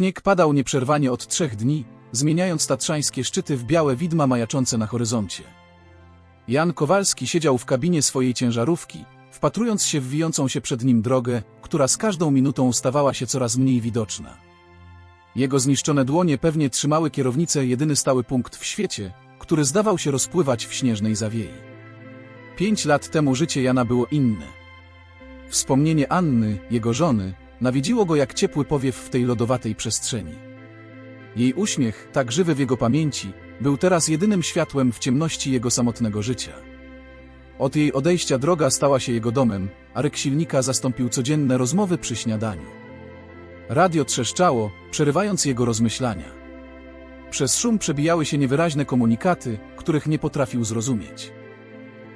Śnieg padał nieprzerwanie od trzech dni, zmieniając tatrzańskie szczyty w białe widma majaczące na horyzoncie. Jan Kowalski siedział w kabinie swojej ciężarówki, wpatrując się w wijącą się przed nim drogę, która z każdą minutą stawała się coraz mniej widoczna. Jego zniszczone dłonie pewnie trzymały kierownicę jedyny stały punkt w świecie, który zdawał się rozpływać w śnieżnej zawiei. Pięć lat temu życie Jana było inne. Wspomnienie Anny, jego żony, nawiedziło go jak ciepły powiew w tej lodowatej przestrzeni. Jej uśmiech, tak żywy w jego pamięci, był teraz jedynym światłem w ciemności jego samotnego życia. Od jej odejścia droga stała się jego domem, a ryk silnika zastąpił codzienne rozmowy przy śniadaniu. Radio trzeszczało, przerywając jego rozmyślania. Przez szum przebijały się niewyraźne komunikaty, których nie potrafił zrozumieć.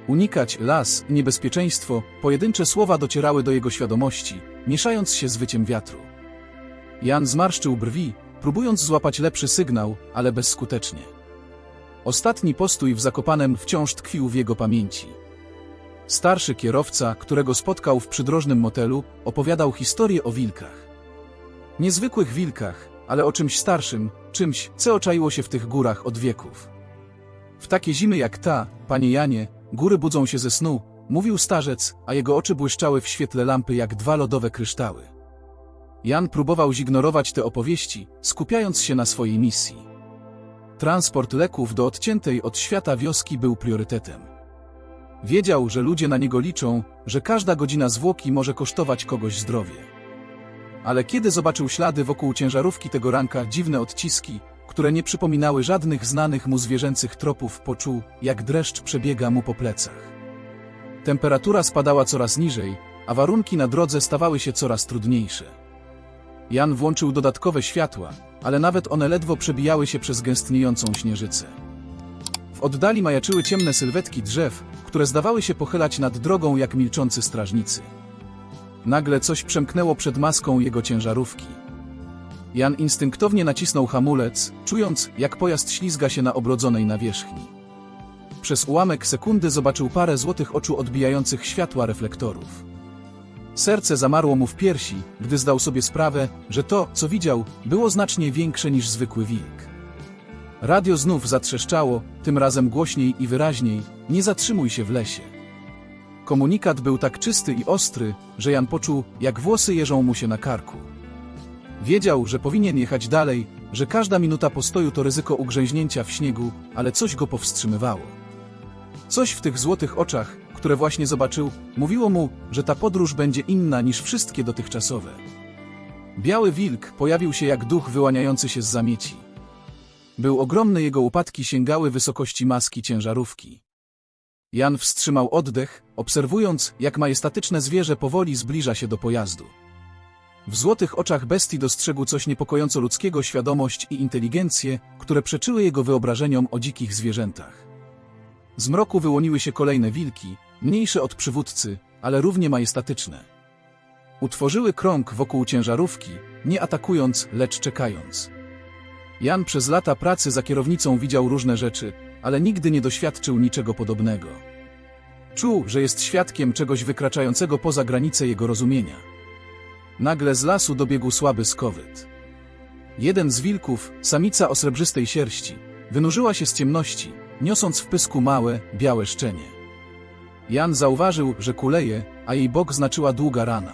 Unikać, las, niebezpieczeństwo, pojedyncze słowa docierały do jego świadomości, mieszając się z wyciem wiatru. Jan zmarszczył brwi, próbując złapać lepszy sygnał, ale bezskutecznie. Ostatni postój w Zakopanem wciąż tkwił w jego pamięci. Starszy kierowca, którego spotkał w przydrożnym motelu, opowiadał historię o wilkach. Niezwykłych wilkach, ale o czymś starszym, czymś, co oczaiło się w tych górach od wieków. W takie zimy jak ta, panie Janie, góry budzą się ze snu, mówił starzec, a jego oczy błyszczały w świetle lampy jak dwa lodowe kryształy. Jan próbował zignorować te opowieści, skupiając się na swojej misji. Transport leków do odciętej od świata wioski był priorytetem. Wiedział, że ludzie na niego liczą, że każda godzina zwłoki może kosztować kogoś zdrowie. Ale kiedy zobaczył ślady wokół ciężarówki tego ranka, dziwne odciski, które nie przypominały żadnych znanych mu zwierzęcych tropów, poczuł, jak dreszcz przebiega mu po plecach. Temperatura spadała coraz niżej, a warunki na drodze stawały się coraz trudniejsze. Jan włączył dodatkowe światła, ale nawet one ledwo przebijały się przez gęstniejącą śnieżycę. W oddali majaczyły ciemne sylwetki drzew, które zdawały się pochylać nad drogą jak milczący strażnicy. Nagle coś przemknęło przed maską jego ciężarówki. Jan instynktownie nacisnął hamulec, czując, jak pojazd ślizga się na obrodzonej nawierzchni. Przez ułamek sekundy zobaczył parę złotych oczu odbijających światła reflektorów. Serce zamarło mu w piersi, gdy zdał sobie sprawę, że to, co widział, było znacznie większe niż zwykły wilk. Radio znów zatrzeszczało, tym razem głośniej i wyraźniej, nie zatrzymuj się w lesie. Komunikat był tak czysty i ostry, że Jan poczuł, jak włosy jeżą mu się na karku. Wiedział, że powinien jechać dalej, że każda minuta postoju to ryzyko ugrzęźnięcia w śniegu, ale coś go powstrzymywało. Coś w tych złotych oczach, które właśnie zobaczył, mówiło mu, że ta podróż będzie inna niż wszystkie dotychczasowe. Biały wilk pojawił się jak duch wyłaniający się z zamieci. Był ogromny, jego upadki sięgały wysokości maski ciężarówki. Jan wstrzymał oddech, obserwując, jak majestatyczne zwierzę powoli zbliża się do pojazdu. W złotych oczach bestii dostrzegł coś niepokojąco ludzkiego świadomość i inteligencję, które przeczyły jego wyobrażeniom o dzikich zwierzętach. Z mroku wyłoniły się kolejne wilki, mniejsze od przywódcy, ale równie majestatyczne. Utworzyły krąg wokół ciężarówki, nie atakując, lecz czekając. Jan przez lata pracy za kierownicą widział różne rzeczy, ale nigdy nie doświadczył niczego podobnego. Czuł, że jest świadkiem czegoś wykraczającego poza granice jego rozumienia. Nagle z lasu dobiegł słaby skowyt. Jeden z wilków, samica o srebrzystej sierści, wynurzyła się z ciemności, niosąc w pysku małe, białe szczenie. Jan zauważył, że kuleje, a jej bok znaczyła długa rana.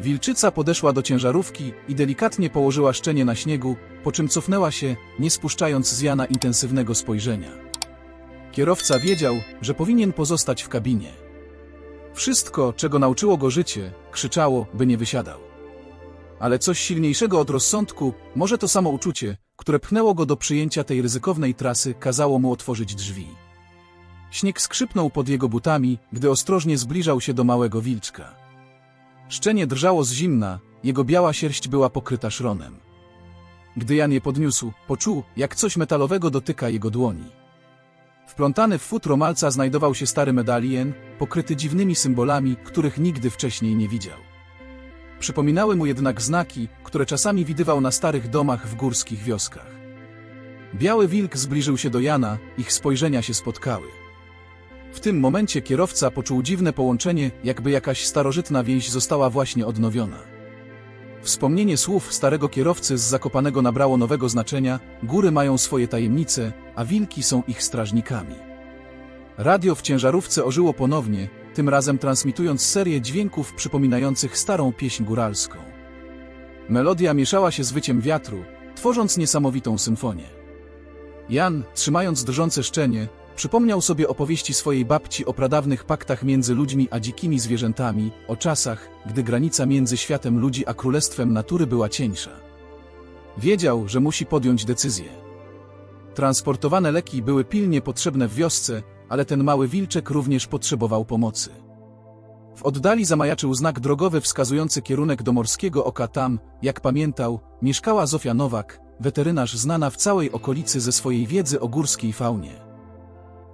Wilczyca podeszła do ciężarówki i delikatnie położyła szczenie na śniegu, po czym cofnęła się, nie spuszczając z Jana intensywnego spojrzenia. Kierowca wiedział, że powinien pozostać w kabinie. Wszystko, czego nauczyło go życie, krzyczało, by nie wysiadał. Ale coś silniejszego od rozsądku, może to samo uczucie, które pchnęło go do przyjęcia tej ryzykownej trasy, kazało mu otworzyć drzwi. Śnieg skrzypnął pod jego butami, gdy ostrożnie zbliżał się do małego wilczka. Szczenie drżało z zimna, jego biała sierść była pokryta szronem. Gdy Jan je podniósł, poczuł, jak coś metalowego dotyka jego dłoni. Wplątany w futro malca znajdował się stary medalien, pokryty dziwnymi symbolami, których nigdy wcześniej nie widział. Przypominały mu jednak znaki, które czasami widywał na starych domach w górskich wioskach. Biały wilk zbliżył się do Jana, ich spojrzenia się spotkały. W tym momencie kierowca poczuł dziwne połączenie, jakby jakaś starożytna więź została właśnie odnowiona. Wspomnienie słów starego kierowcy z Zakopanego nabrało nowego znaczenia, góry mają swoje tajemnice, a wilki są ich strażnikami. Radio w ciężarówce ożyło ponownie, tym razem transmitując serię dźwięków przypominających starą pieśń góralską. Melodia mieszała się z wyciem wiatru, tworząc niesamowitą symfonię. Jan, trzymając drżące szczenie, przypomniał sobie opowieści swojej babci o pradawnych paktach między ludźmi a dzikimi zwierzętami, o czasach, gdy granica między światem ludzi a królestwem natury była cieńsza. Wiedział, że musi podjąć decyzję. Transportowane leki były pilnie potrzebne w wiosce, ale ten mały wilczek również potrzebował pomocy. W oddali zamajaczył znak drogowy wskazujący kierunek do Morskiego Oka tam, jak pamiętał, mieszkała Zofia Nowak, weterynarz znana w całej okolicy ze swojej wiedzy o górskiej faunie.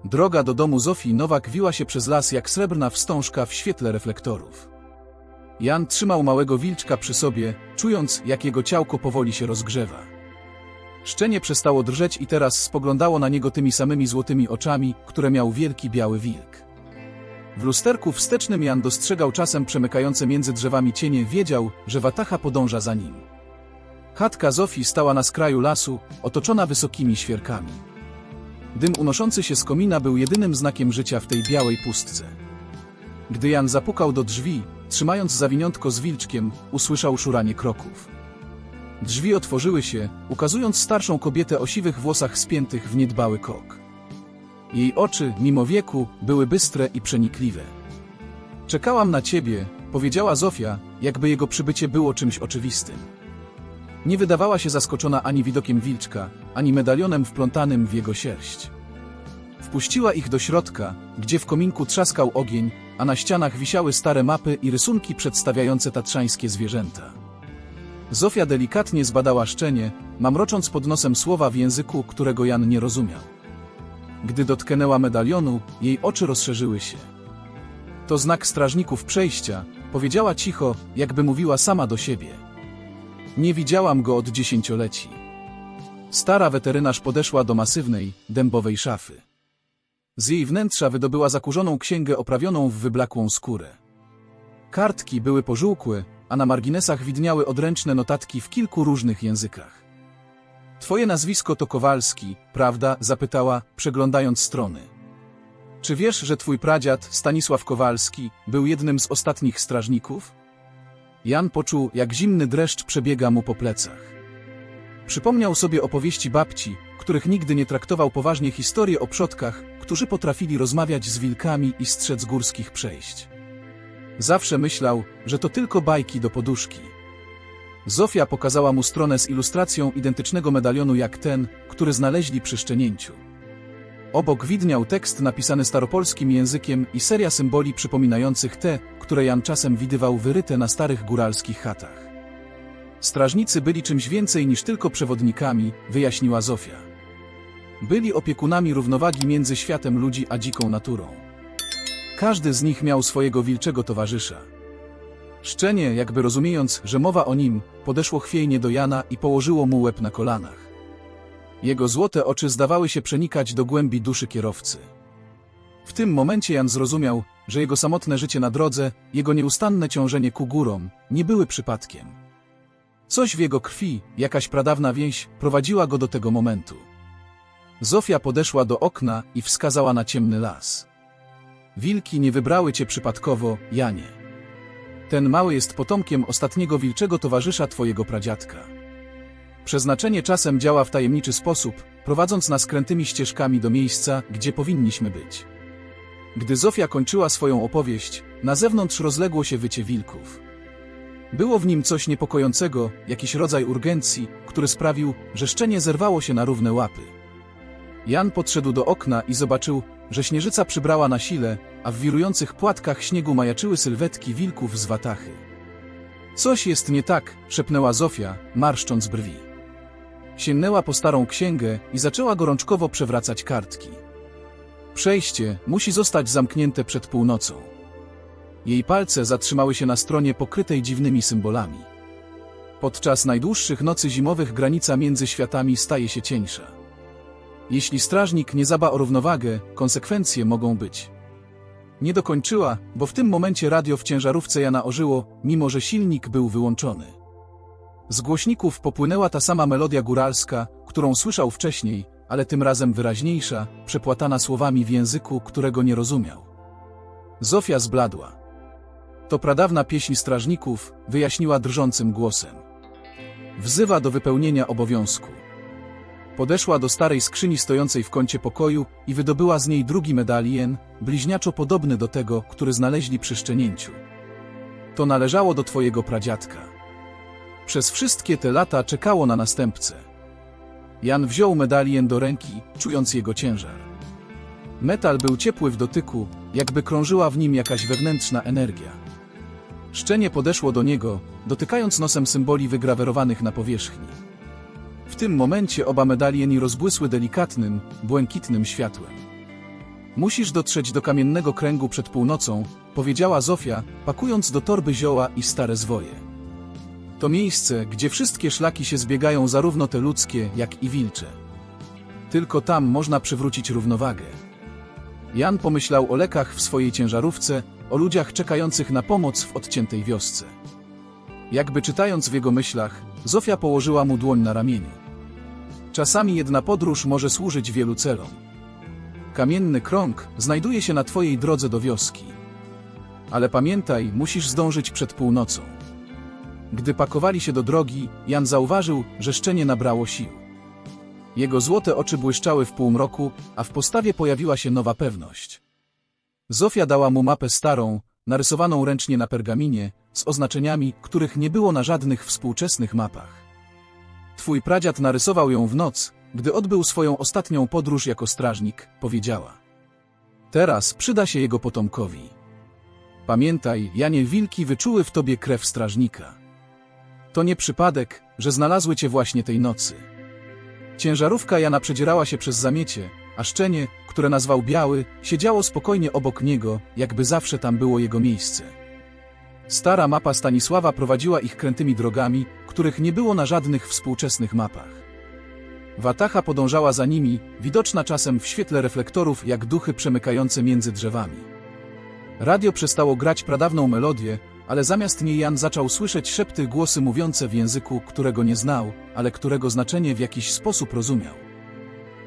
Droga do domu Zofii Nowak wiła się przez las jak srebrna wstążka w świetle reflektorów. Jan trzymał małego wilczka przy sobie, czując, jak jego ciałko powoli się rozgrzewa. Szczenie przestało drżeć i teraz spoglądało na niego tymi samymi złotymi oczami, które miał wielki biały wilk. W lusterku wstecznym Jan dostrzegał czasem przemykające między drzewami cienie, wiedział, że watacha podąża za nim. Chatka Zofii stała na skraju lasu, otoczona wysokimi świerkami. Dym unoszący się z komina był jedynym znakiem życia w tej białej pustce. Gdy Jan zapukał do drzwi, trzymając zawiniątko z wilczkiem, usłyszał szuranie kroków. Drzwi otworzyły się, ukazując starszą kobietę o siwych włosach spiętych w niedbały kok. Jej oczy, mimo wieku, były bystre i przenikliwe. Czekałam na ciebie, powiedziała Zofia, jakby jego przybycie było czymś oczywistym. Nie wydawała się zaskoczona ani widokiem wilczka, ani medalionem wplątanym w jego sierść. Wpuściła ich do środka, gdzie w kominku trzaskał ogień, a na ścianach wisiały stare mapy i rysunki przedstawiające tatrzańskie zwierzęta. Zofia delikatnie zbadała szczenie, mamrocząc pod nosem słowa w języku, którego Jan nie rozumiał. Gdy dotknęła medalionu, jej oczy rozszerzyły się. To znak strażników przejścia, powiedziała cicho, jakby mówiła sama do siebie. Nie widziałam go od dziesięcioleci. Stara weterynarz podeszła do masywnej, dębowej szafy. Z jej wnętrza wydobyła zakurzoną księgę oprawioną w wyblakłą skórę. Kartki były pożółkłe, a na marginesach widniały odręczne notatki w kilku różnych językach. Twoje nazwisko to Kowalski, prawda? zapytała, przeglądając strony. Czy wiesz, że twój pradziad, Stanisław Kowalski, był jednym z ostatnich strażników? Jan poczuł, jak zimny dreszcz przebiega mu po plecach. Przypomniał sobie opowieści babci, których nigdy nie traktował poważnie historie o przodkach, którzy potrafili rozmawiać z wilkami i strzec górskich przejść. Zawsze myślał, że to tylko bajki do poduszki. Zofia pokazała mu stronę z ilustracją identycznego medalionu jak ten, który znaleźli przy szczenięciu. Obok widniał tekst napisany staropolskim językiem i seria symboli przypominających te, które Jan czasem widywał wyryte na starych góralskich chatach. Strażnicy byli czymś więcej niż tylko przewodnikami, wyjaśniła Zofia. Byli opiekunami równowagi między światem ludzi a dziką naturą. Każdy z nich miał swojego wilczego towarzysza. Szczenie, jakby rozumiejąc, że mowa o nim, podeszło chwiejnie do Jana i położyło mu łeb na kolanach. Jego złote oczy zdawały się przenikać do głębi duszy kierowcy. W tym momencie Jan zrozumiał, że jego samotne życie na drodze, jego nieustanne ciążenie ku górom, nie były przypadkiem. Coś w jego krwi, jakaś pradawna więź, prowadziła go do tego momentu. Zofia podeszła do okna i wskazała na ciemny las. Wilki nie wybrały cię przypadkowo, Janie. Ten mały jest potomkiem ostatniego wilczego towarzysza twojego pradziadka. Przeznaczenie czasem działa w tajemniczy sposób, prowadząc nas krętymi ścieżkami do miejsca, gdzie powinniśmy być. Gdy Zofia kończyła swoją opowieść, na zewnątrz rozległo się wycie wilków. Było w nim coś niepokojącego, jakiś rodzaj urgencji, który sprawił, że szczenie zerwało się na równe łapy. Jan podszedł do okna i zobaczył, że śnieżyca przybrała na sile, a w wirujących płatkach śniegu majaczyły sylwetki wilków z watachy. Coś jest nie tak, szepnęła Zofia, marszcząc brwi. Sięgnęła po starą księgę i zaczęła gorączkowo przewracać kartki. Przejście musi zostać zamknięte przed północą. Jej palce zatrzymały się na stronie pokrytej dziwnymi symbolami. Podczas najdłuższych nocy zimowych granica między światami staje się cieńsza. Jeśli strażnik nie zaba o równowagę, konsekwencje mogą być. Nie dokończyła, bo w tym momencie radio w ciężarówce Jana ożyło, mimo że silnik był wyłączony. Z głośników popłynęła ta sama melodia góralska, którą słyszał wcześniej, ale tym razem wyraźniejsza, przepłatana słowami w języku, którego nie rozumiał. Zofia zbladła. To pradawna pieśń strażników, wyjaśniła drżącym głosem. Wzywa do wypełnienia obowiązku. Podeszła do starej skrzyni stojącej w kącie pokoju i wydobyła z niej drugi medalion, bliźniaczo podobny do tego, który znaleźli przy szczenięciu. To należało do twojego pradziadka. Przez wszystkie te lata czekało na następcę. Jan wziął medalion do ręki, czując jego ciężar. Metal był ciepły w dotyku, jakby krążyła w nim jakaś wewnętrzna energia. Szczenie podeszło do niego, dotykając nosem symboli wygrawerowanych na powierzchni. W tym momencie oba medalieni rozbłysły delikatnym, błękitnym światłem. Musisz dotrzeć do kamiennego kręgu przed północą, powiedziała Zofia, pakując do torby zioła i stare zwoje. To miejsce, gdzie wszystkie szlaki się zbiegają, zarówno te ludzkie, jak i wilcze. Tylko tam można przywrócić równowagę. Jan pomyślał o lekach w swojej ciężarówce, o ludziach czekających na pomoc w odciętej wiosce. Jakby czytając w jego myślach, Zofia położyła mu dłoń na ramieniu. Czasami jedna podróż może służyć wielu celom. Kamienny krąg znajduje się na twojej drodze do wioski. Ale pamiętaj, musisz zdążyć przed północą. Gdy pakowali się do drogi, Jan zauważył, że szczenie nabrało sił. Jego złote oczy błyszczały w półmroku, a w postawie pojawiła się nowa pewność. Zofia dała mu mapę starą, narysowaną ręcznie na pergaminie, z oznaczeniami, których nie było na żadnych współczesnych mapach. Twój pradziad narysował ją w noc, gdy odbył swoją ostatnią podróż jako strażnik, powiedziała. Teraz przyda się jego potomkowi. Pamiętaj, Janie wilki wyczuły w tobie krew strażnika. To nie przypadek, że znalazły cię właśnie tej nocy. Ciężarówka Jana przedzierała się przez zamiecie, a szczenie, które nazwał Biały, siedziało spokojnie obok niego, jakby zawsze tam było jego miejsce. Stara mapa Stanisława prowadziła ich krętymi drogami, których nie było na żadnych współczesnych mapach. Watacha podążała za nimi, widoczna czasem w świetle reflektorów jak duchy przemykające między drzewami. Radio przestało grać pradawną melodię, ale zamiast niej Jan zaczął słyszeć szepty głosy mówiące w języku, którego nie znał, ale którego znaczenie w jakiś sposób rozumiał.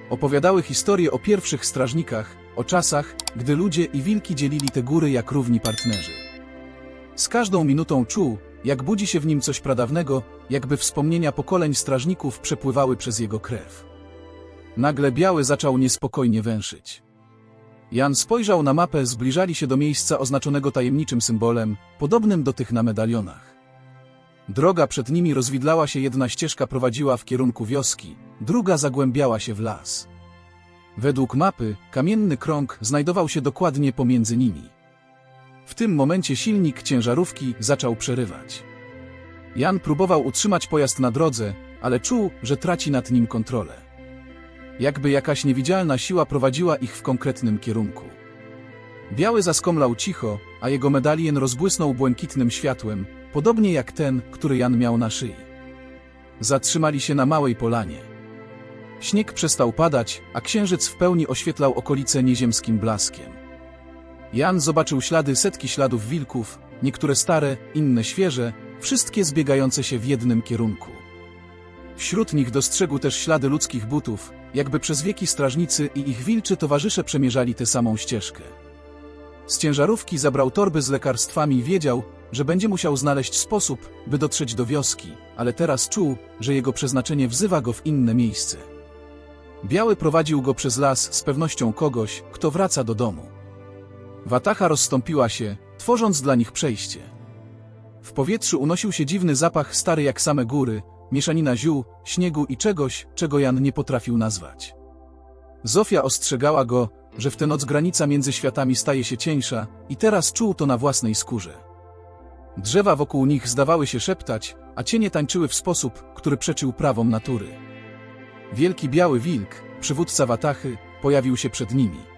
Opowiadały historie o pierwszych strażnikach, o czasach, gdy ludzie i wilki dzielili te góry jak równi partnerzy. Z każdą minutą czuł, jak budzi się w nim coś pradawnego, jakby wspomnienia pokoleń strażników przepływały przez jego krew. Nagle biały zaczął niespokojnie węszyć. Jan spojrzał na mapę, zbliżali się do miejsca oznaczonego tajemniczym symbolem, podobnym do tych na medalionach. Droga przed nimi rozwidlała się, jedna ścieżka prowadziła w kierunku wioski, druga zagłębiała się w las. Według mapy, kamienny krąg znajdował się dokładnie pomiędzy nimi. W tym momencie silnik ciężarówki zaczął przerywać. Jan próbował utrzymać pojazd na drodze, ale czuł, że traci nad nim kontrolę. Jakby jakaś niewidzialna siła prowadziła ich w konkretnym kierunku. Biały zaskomlał cicho, a jego medalion rozbłysnął błękitnym światłem, podobnie jak ten, który Jan miał na szyi. Zatrzymali się na małej polanie. Śnieg przestał padać, a księżyc w pełni oświetlał okolice nieziemskim blaskiem. Jan zobaczył ślady setki śladów wilków, niektóre stare, inne świeże, wszystkie zbiegające się w jednym kierunku. Wśród nich dostrzegł też ślady ludzkich butów, jakby przez wieki strażnicy i ich wilczy towarzysze przemierzali tę samą ścieżkę. Z ciężarówki zabrał torby z lekarstwami i wiedział, że będzie musiał znaleźć sposób, by dotrzeć do wioski, ale teraz czuł, że jego przeznaczenie wzywa go w inne miejsce. Biały prowadził go przez las z pewnością kogoś, kto wraca do domu. Watacha rozstąpiła się, tworząc dla nich przejście. W powietrzu unosił się dziwny zapach stary jak same góry, mieszanina ziół, śniegu i czegoś, czego Jan nie potrafił nazwać. Zofia ostrzegała go, że w tę noc granica między światami staje się cieńsza i teraz czuł to na własnej skórze. Drzewa wokół nich zdawały się szeptać, a cienie tańczyły w sposób, który przeczył prawom natury. Wielki biały wilk, przywódca Watachy, pojawił się przed nimi.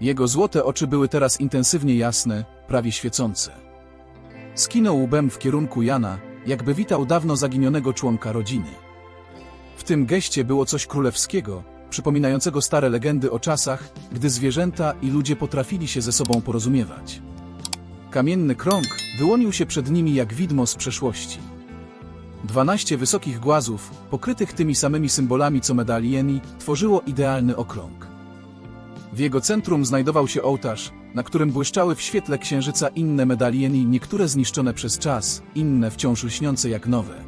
Jego złote oczy były teraz intensywnie jasne, prawie świecące. Skinął łbem w kierunku Jana, jakby witał dawno zaginionego członka rodziny. W tym geście było coś królewskiego, przypominającego stare legendy o czasach, gdy zwierzęta i ludzie potrafili się ze sobą porozumiewać. Kamienny krąg wyłonił się przed nimi jak widmo z przeszłości. Dwanaście wysokich głazów, pokrytych tymi samymi symbolami co medalieni, tworzyło idealny okrąg. W jego centrum znajdował się ołtarz, na którym błyszczały w świetle księżyca inne medalieni, niektóre zniszczone przez czas, inne wciąż lśniące jak nowe.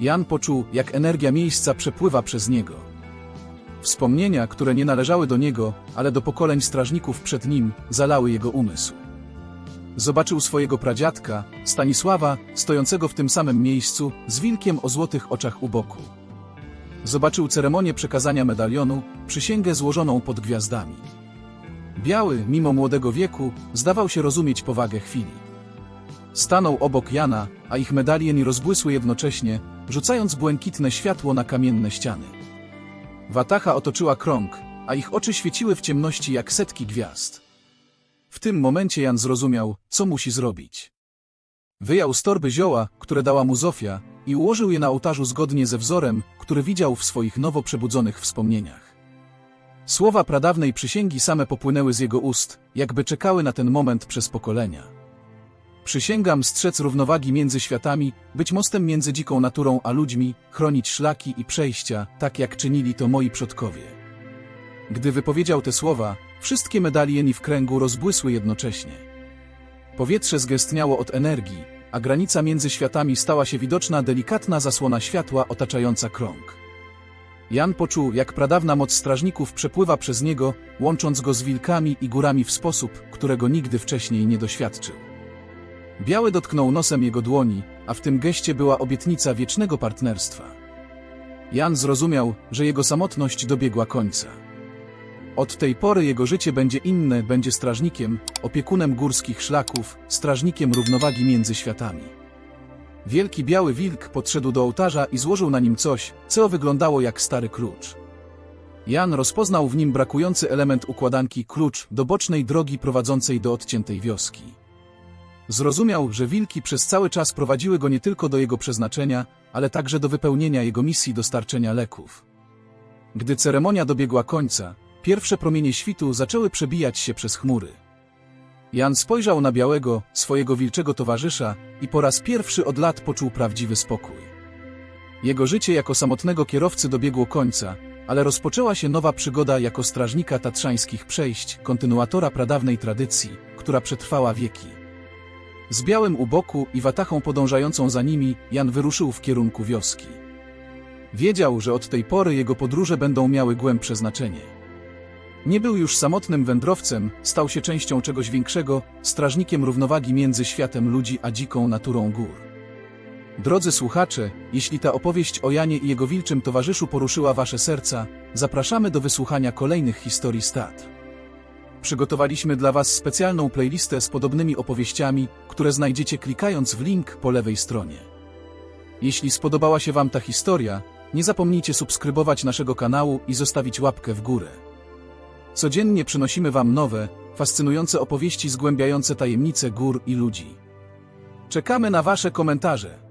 Jan poczuł, jak energia miejsca przepływa przez niego. Wspomnienia, które nie należały do niego, ale do pokoleń strażników przed nim, zalały jego umysł. Zobaczył swojego pradziadka, Stanisława, stojącego w tym samym miejscu, z wilkiem o złotych oczach u boku. Zobaczył ceremonię przekazania medalionu, przysięgę złożoną pod gwiazdami. Biały, mimo młodego wieku, zdawał się rozumieć powagę chwili. Stanął obok Jana, a ich medalieni rozbłysły jednocześnie, rzucając błękitne światło na kamienne ściany. Watacha otoczyła krąg, a ich oczy świeciły w ciemności jak setki gwiazd. W tym momencie Jan zrozumiał, co musi zrobić. Wyjął z torby zioła, które dała mu Zofia, i ułożył je na ołtarzu zgodnie ze wzorem, który widział w swoich nowo przebudzonych wspomnieniach. Słowa pradawnej przysięgi same popłynęły z jego ust, jakby czekały na ten moment przez pokolenia. Przysięgam strzec równowagi między światami, być mostem między dziką naturą a ludźmi, chronić szlaki i przejścia, tak jak czynili to moi przodkowie. Gdy wypowiedział te słowa, wszystkie medalieni w kręgu rozbłysły jednocześnie. Powietrze zgęstniało od energii, a granica między światami stała się widoczna delikatna zasłona światła otaczająca krąg. Jan poczuł, jak pradawna moc strażników przepływa przez niego, łącząc go z wilkami i górami w sposób, którego nigdy wcześniej nie doświadczył. Biały dotknął nosem jego dłoni, a w tym geście była obietnica wiecznego partnerstwa. Jan zrozumiał, że jego samotność dobiegła końca. Od tej pory jego życie będzie inne, będzie strażnikiem, opiekunem górskich szlaków, strażnikiem równowagi między światami. Wielki biały wilk podszedł do ołtarza i złożył na nim coś, co wyglądało jak stary klucz. Jan rozpoznał w nim brakujący element układanki klucz do bocznej drogi prowadzącej do odciętej wioski. Zrozumiał, że wilki przez cały czas prowadziły go nie tylko do jego przeznaczenia, ale także do wypełnienia jego misji dostarczenia leków. Gdy ceremonia dobiegła końca, pierwsze promienie świtu zaczęły przebijać się przez chmury. Jan spojrzał na białego, swojego wilczego towarzysza i po raz pierwszy od lat poczuł prawdziwy spokój. Jego życie jako samotnego kierowcy dobiegło końca, ale rozpoczęła się nowa przygoda jako strażnika tatrzańskich przejść, kontynuatora pradawnej tradycji, która przetrwała wieki. Z białym u boku i watachą podążającą za nimi, Jan wyruszył w kierunku wioski. Wiedział, że od tej pory jego podróże będą miały głębsze znaczenie. Nie był już samotnym wędrowcem, stał się częścią czegoś większego, strażnikiem równowagi między światem ludzi a dziką naturą gór. Drodzy słuchacze, jeśli ta opowieść o Janie i jego wilczym towarzyszu poruszyła wasze serca, zapraszamy do wysłuchania kolejnych historii stat. Przygotowaliśmy dla was specjalną playlistę z podobnymi opowieściami, które znajdziecie klikając w link po lewej stronie. Jeśli spodobała się wam ta historia, nie zapomnijcie subskrybować naszego kanału i zostawić łapkę w górę. Codziennie przynosimy Wam nowe, fascynujące opowieści zgłębiające tajemnice gór i ludzi. Czekamy na Wasze komentarze.